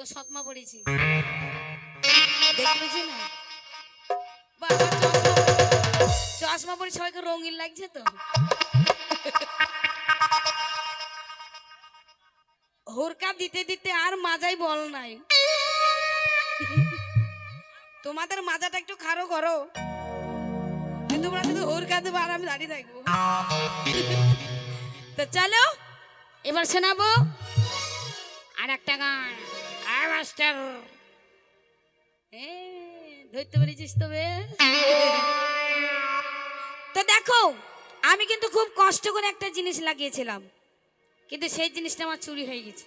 তোকে সৎমা পড়েছি। দেখতে পেয়েছি না? বাবা চশমা পরে সবাইকে রঙিন লাগছে তো? হুরকা দিতে দিতে আর মাজাই বল নাই। তোমাদের মাজাটা একটু খারো করো। তোমরা শুধু হুরকা দেবো আর আমি দাঁড়িয়ে থাকব। তো চলো এবার শোনাবো আর একটা গান। মাস্টার। ধরতে পেরেছিস তবে তো দেখো, আমি কিন্তু খুব কষ্ট করে একটা জিনিস লাগিয়েছিলাম, কিন্তু সেই জিনিসটা আমার চুরি হয়ে গেছে।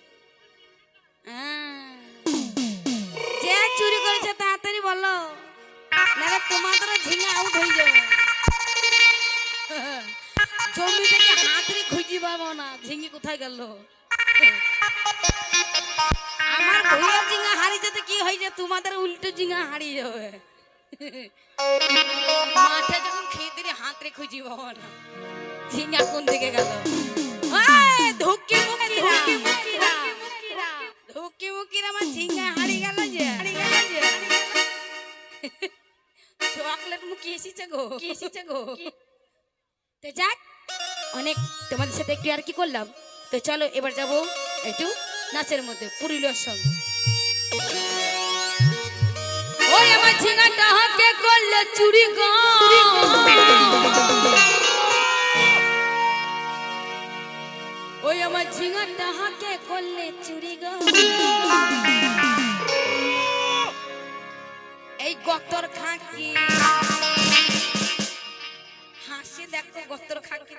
যে চুরি করেছে তাড়াতাড়ি বলো, নাহলে তোমাদেরও ঝিঙে আউট হয়ে যাবে। জমি থেকে হাতরে খুঁজি পাবো না, ঝিঙে কোথায় গেল? আমার ভুয়া ঝিঙা হারিয়ে যেতে কি হয়েছে তোমাদের উল্টো ঝিঙা হারিয়ে যাবে মাঠে যখন দিলে হাতরে খুঁজি না ঝিঙা কোন দিকে গেল? ধুকি মুকিরা ধুকি মুকিরা আমার ঝিঙা হারিয়ে গেল যে। চকলেট মুখে এসেছে গো। কি এসেছে গো? তো যাক অনেক তোমাদের সাথে একটু আর কি করলাম। তো চলো এবার যাব একটু নাচের মধ্যে পুরুলিয়ার সঙ্গে। ওই আমার ঝিঙাটা করলে চুরি ওই আমার ঝিঙাটা হাতে করলে চুরি গো। এই গতর খাকি। হাসি দেখো গতর খাকি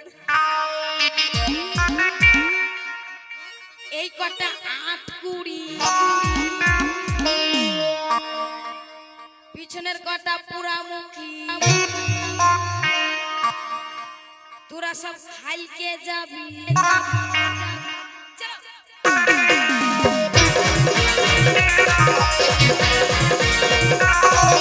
কটা পুরামুখী তোরা সব খাইলকে যাবি। ওই,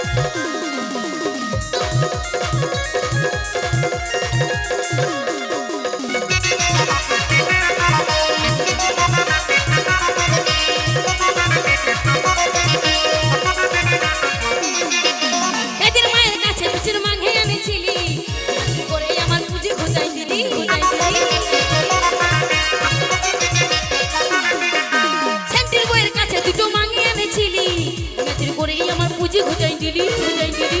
নাচের আমার পুজো ঘুচাই দিলি ঘুচাই দিলি।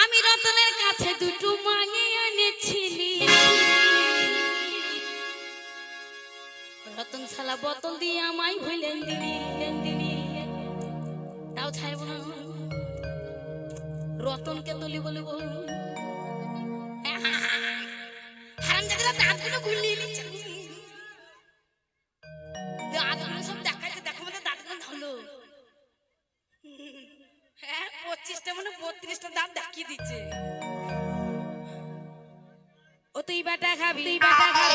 আমি রতনের কাছে দুটো মাঙে এনেছিলি। রতন শালা বোতল দিয়ে আমায় ভুলেন দিলি তাও ছাড়ব না। রতনকে তুলি বলি বল ধরলো। হ্যাঁ পঁচিশটা মানে বত্রিশটা দাঁত দেখিয়ে দিচ্ছে। ও তুই বেটা খাবি। তুই খাবি।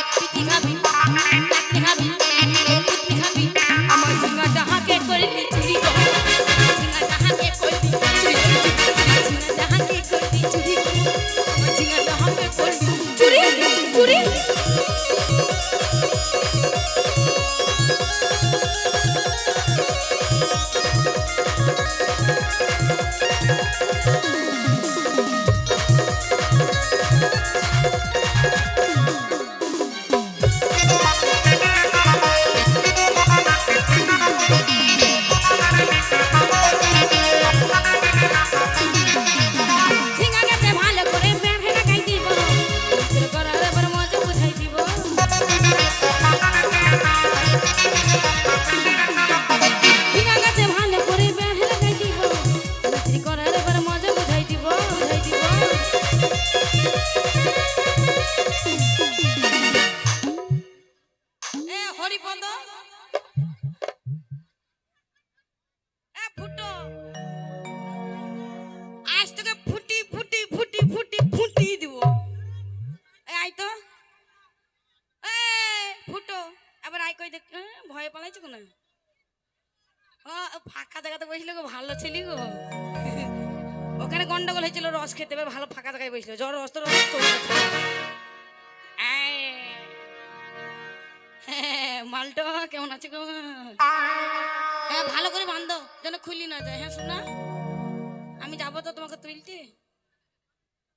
খাবি? ফাঁকা জায়গাতে বসলে গো ভালো ছিলি গো। ওখানে গন্ডগোল হয়েছিল রস খেতে ভালো ফাঁকা জায়গায় বসল। জ্বর রস তো রস হ্যাঁ, মালটা কেমন আছে গো? হ্যাঁ ভালো করে বান্ধো যেন খুলি না যায়। হ্যাঁ শোনা আমি যাব তো তোমাকে তুলতে?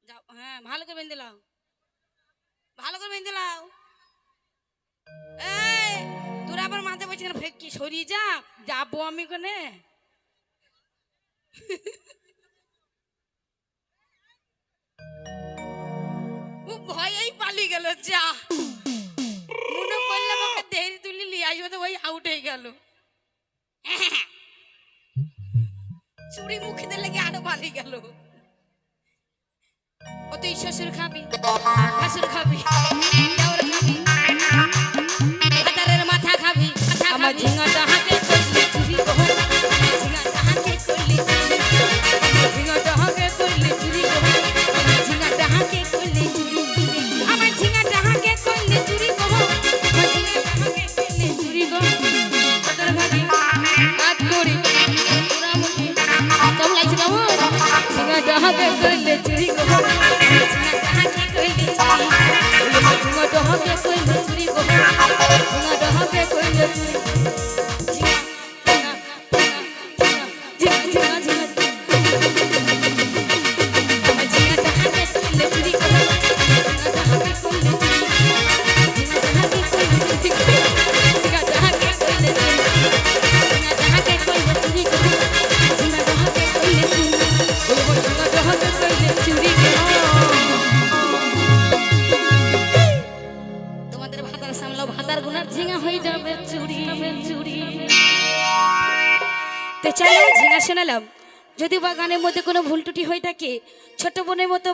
যাও হ্যাঁ ভালো করে বেঁধে লাও ভালো করে বেঁধে লাও তোরা আবার মাঝে বলছি কেন কি সরিয়ে যা, যাব আমি কোনে ও ভয়েই গেল, যা। মনে দেরি তুলি তো আউট হয়ে গেল। চুড়ি মুখে দিলে কি আরও পালিয়ে গেল। ও তুই শ্বশুর খাবি শাশুর খাবি। ঝিঙা হয়ে যাবে চুরি। চুরি তো চলো ঝিঙা শোনালাম। যদি বাগানের মধ্যে কোনো ভুল টুটি হয়ে থাকে, ছোট বোনের মতো